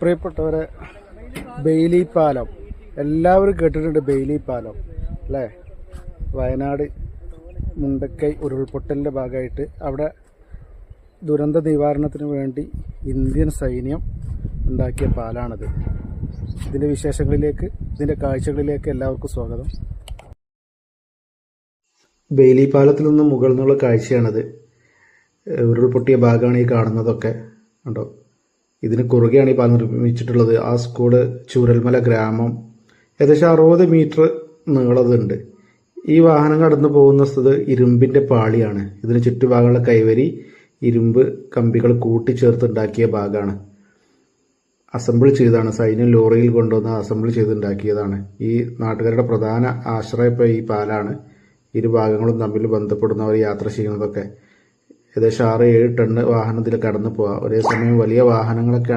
പ്രിയപ്പെട്ടവരെ ബെയിലി പാലം. എല്ലാവരും കേട്ടിട്ടുണ്ട് ബെയിലി പാലം അല്ലേ? വയനാട് മുണ്ടക്കൈ ഉരുൾപൊട്ടലിന്റെ ഭാഗമായിട്ട് അവിടെ ദുരന്ത നിവാരണത്തിന് വേണ്ടി ഇന്ത്യൻ സൈന്യം ഉണ്ടാക്കിയ പാലാണിത്. ഇതിന്റെ വിശേഷങ്ങളിലേക്ക് ഇതിന്റെ കാഴ്ചകളിലേക്ക് എല്ലാവർക്കും സ്വാഗതം. ബെയിലി പാലത്തിൽ നിന്ന് മുകളിൽ നിന്നുള്ള കാഴ്ചയാണത് ഉരുൾപൊട്ടിയ ഭാഗമാണ് ഈ കാണുന്നതൊക്കെ. ഉണ്ടോ? ഇതിന് കുറുകെയാണ് ഈ പാലം നിർമ്മിച്ചിട്ടുള്ളത്. ആ സ്കൂൾ ചൂരൽമല ഗ്രാമം ഏകദേശം അറുപത് മീറ്റർ നീളതുണ്ട്. ഈ വാഹനം കടന്നു പോകുന്ന സ്ഥലത്ത് ഇരുമ്പിന്റെ പാളിയാണ്. ഇതിന് ചുറ്റുഭാഗമുള്ള കൈവരി ഇരുമ്പ് കമ്പികൾ കൂട്ടിച്ചേർത്തുണ്ടാക്കിയ ഭാഗമാണ്. അസംബിൾ ചെയ്താണ് സൈന്യം ലോറിയിൽ കൊണ്ടുവന്ന് അസംബിൾ ചെയ്തുണ്ടാക്കിയതാണ്. ഈ നാട്ടുകാരുടെ പ്രധാന ആശ്രയം ഈ പാലാണ്. ഇരു ഭാഗങ്ങളും തമ്മിൽ ബന്ധപ്പെടുന്നവർ യാത്ര ചെയ്യുന്നതൊക്കെ. ഏകദേശം ആറ് ഏഴ് ടണ്ണ് വാഹനത്തിൽ കടന്നു പോവാം. ഒരേ സമയം വലിയ വാഹനങ്ങളൊക്കെ